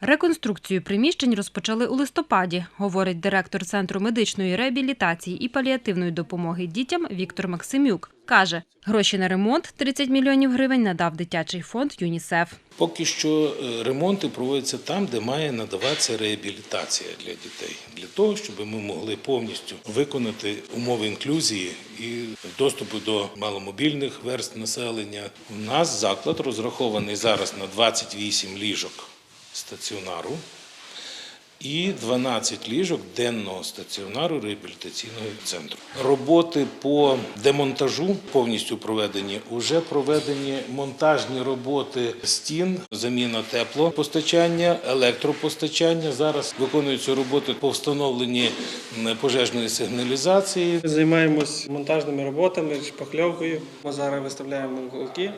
Реконструкцію приміщень розпочали у листопаді, говорить директор Центру медичної реабілітації і паліативної допомоги дітям Віктор Максимюк. Каже, гроші на ремонт 30 мільйонів гривень надав дитячий фонд ЮНІСЕФ. Поки що е, ремонти проводяться там, де має надаватися реабілітація для дітей, для того, щоб ми могли повністю виконати умови інклюзії і доступу до маломобільних верст населення. У нас заклад розрахований зараз на 28 ліжок стаціонару і 12 ліжок денного стаціонару реабілітаційного центру. Роботи по демонтажу повністю проведені. Уже проведені монтажні роботи стін, заміна теплопостачання, електропостачання. Зараз виконуються роботи по встановленні пожежної сигналізації. Займаємось монтажними роботами, шпакльовкою. Ми зараз виставляємо уголки.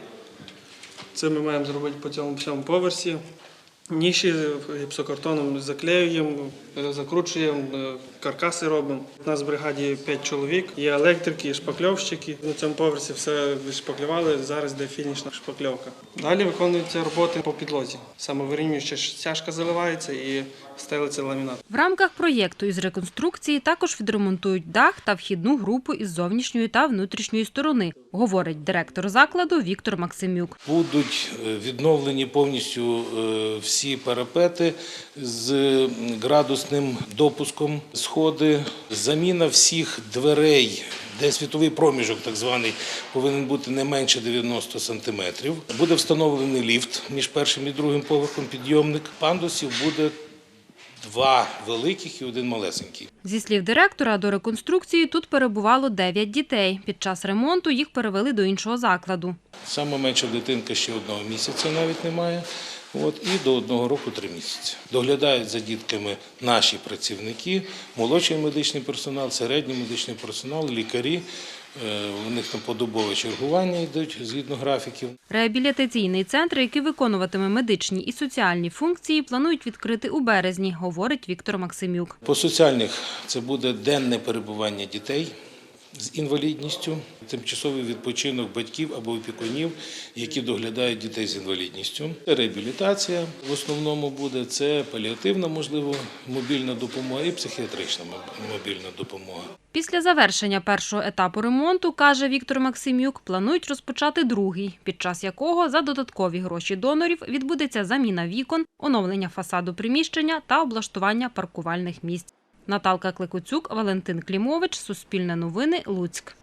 Це ми маємо зробити по цьому всьому поверсі. Ніші гіпсокартоном заклеюємо, закручуємо, е, каркаси робимо. У нас в бригаді 5 чоловік, є електрики, шпакльовщики. На цьому поверсі все відшпаклювали, зараз йде фінішна шпакльовка. Далі виконуються роботи по підлозі. Самовирівнююча стяжка заливається і стелиться ламінат. В рамках проєкту із реконструкції також відремонтують дах та вхідну групу із зовнішньої та внутрішньої сторони, говорить директор закладу Віктор Максимюк. Будуть е, відновлені повністю е, всі парапети з градусним допуском, сходи, заміна всіх дверей. Де світовий проміжок, так званий, повинен бути не менше 90 сантиметрів. Буде встановлений ліфт між першим і другим поверхом підйомник. Пандусів буде два великих і один малесенький. Зі слів директора, до реконструкції тут перебувало 9 дітей. Під час ремонту їх перевели до іншого закладу. Саме менша дитинка ще одного місяця навіть немає. От, і до одного року три місяці. Доглядають за дітками наші працівники, молодший медичний персонал, середній медичний персонал, лікарі. Е, У них там подобове чергування йдуть згідно графіків. Реабілітаційний центр, який виконуватиме медичні і соціальні функції, планують відкрити у березні, говорить Віктор Максимюк. По соціальних це буде денне перебування дітей з інвалідністю, тимчасовий відпочинок батьків або опікунів, які доглядають дітей з інвалідністю. Реабілітація в основному буде це паліативна, можливо, мобільна допомога і психіатрична мобільна допомога. Після завершення першого етапу ремонту, каже Віктор Максимюк, планують розпочати другий, під час якого за додаткові гроші донорів відбудеться заміна вікон, оновлення фасаду приміщення та облаштування паркувальних місць. Наталка Кликоцюк, Валентин Клімович, Суспільне новини, Луцьк.